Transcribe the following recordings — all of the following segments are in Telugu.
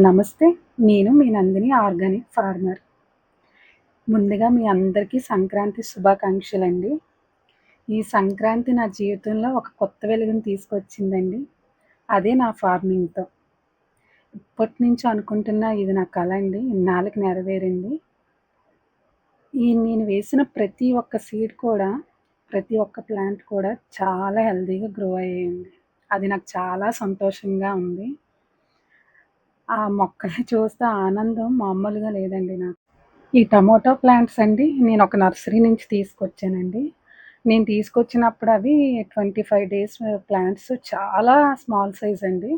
నమస్తే నేను మీ నందిని ఆర్గానిక్ ఫార్మర్. ముందుగా మీ అందరికీ సంక్రాంతి శుభాకాంక్షలండి. ఈ సంక్రాంతి నా జీవితంలో ఒక కొత్త వెలుగుని తీసుకొచ్చిందండి. అదే నా ఫార్మింగ్తో. ఇప్పటి నుంచి అనుకుంటున్న ఇది నా కళ అండి ఇన్నాళ్ళకి నెరవేరింది. ఈ నేను వేసిన ప్రతి ఒక్క సీడ్ కూడా ప్రతి ఒక్క ప్లాంట్ కూడా చాలా హెల్తీగా గ్రో అయ్యాయండి అది నాకు చాలా సంతోషంగా ఉంది. ఆ మొక్కలు చూస్తే ఆనందం మామూలుగా లేదండి నాకు. ఈ టమోటో ప్లాంట్స్ అండి నేను ఒక నర్సరీ నుంచి తీసుకొచ్చానండి. నేను తీసుకొచ్చినప్పుడు అవి ట్వంటీ ఫైవ్ డేస్ ప్లాంట్స్ చాలా స్మాల్ సైజ్ అండి.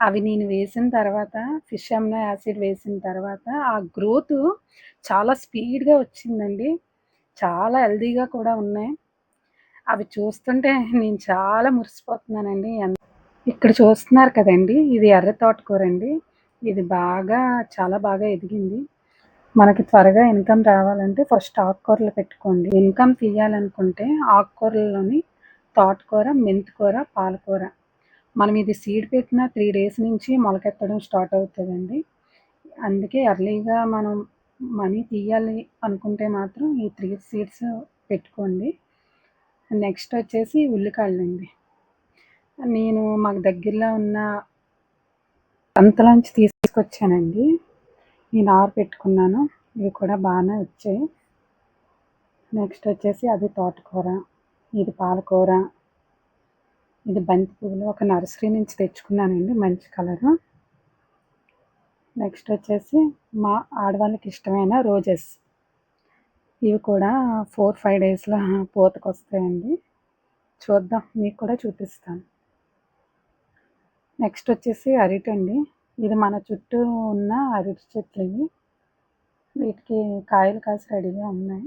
అవి నేను వేసిన తర్వాత ఫిష్ అమ్నో యాసిడ్ వేసిన తర్వాత ఆ గ్రోత్ చాలా స్పీడ్గా వచ్చిందండి. చాలా హెల్దీగా కూడా ఉన్నాయి. అవి చూస్తుంటే నేను చాలా మురిసిపోతున్నానండి. ఇక్కడ చూస్తున్నారు కదండి. ఇది ఎర్ర తోటకూర అండి ఇది బాగా చాలా బాగా ఎదిగింది. మనకి త్వరగా ఇన్కమ్ రావాలంటే ఫస్ట్ ఆకుకూరలు పెట్టుకోండి. ఇన్కమ్ తీయాలనుకుంటే ఆకుకూరలలోని తోటకూర మెంతికూర పాలకూర. మనం ఇది సీడ్ పెట్టిన త్రీ డేస్ నుంచి మొలకెత్తడం స్టార్ట్ అవుతుందండి. అందుకే ఎర్లీగా మనం మనీ తీయాలి అనుకుంటే మాత్రం ఈ త్రీ సీడ్స్ పెట్టుకోండి. నెక్స్ట్ వచ్చేసి ఉల్లికాయలండి నేను మాకు దగ్గరలో ఉన్న అంతలోంచి తీసుకొచ్చానండి. నేను ఆరు పెట్టుకున్నాను. ఇవి కూడా బాగానే వచ్చాయి. నెక్స్ట్ వచ్చేసి అది తోటకూర ఇది పాలకూర ఇది బంతి పువ్వులు. ఒక నర్సరీ నుంచి తెచ్చుకున్నానండి మంచి కలరు. నెక్స్ట్ వచ్చేసి మా ఆడవాళ్ళకి ఇష్టమైన రోజెస్. ఇవి కూడా ఫోర్ ఫైవ్ డేస్లో పూతకు వస్తాయండి చూద్దాం మీకు కూడా చూపిస్తాను. నెక్స్ట్ వచ్చేసి అరటి అండి. ఇది మన చుట్టూ ఉన్న అరటి చెట్లు ఇవి వీటికి కాయలు కాసి రెడీగా ఉన్నాయి.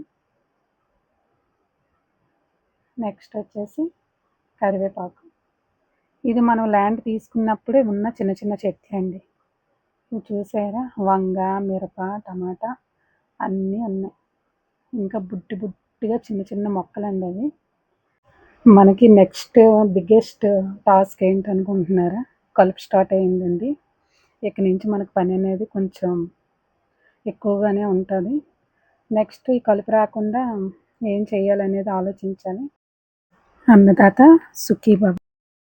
నెక్స్ట్ వచ్చేసి కరివేపాకు. ఇది మనం ల్యాండ్ తీసుకున్నప్పుడే ఉన్న చిన్న చిన్న చెట్లు అండి. ఇవి చూసారా? వంగ మిరప టమాటా అన్నీ ఉన్నాయి. ఇంకా బుట్టి బుట్టిగా చిన్న చిన్న మొక్కలండి అవి. మనకి నెక్స్ట్ బిగ్గెస్ట్ టాస్క్ ఏంటనుకుంటున్నారా కలుపు స్టార్ట్ అయిందండి ఇక నుంచి మనకు పని అనేది కొంచెం ఎక్కువగానే ఉంటుంది. నెక్స్ట్ ఈ కలుపు రాకుండా ఏం చేయాలనేది ఆలోచించాలి. అన్నదాత సుఖీబాబు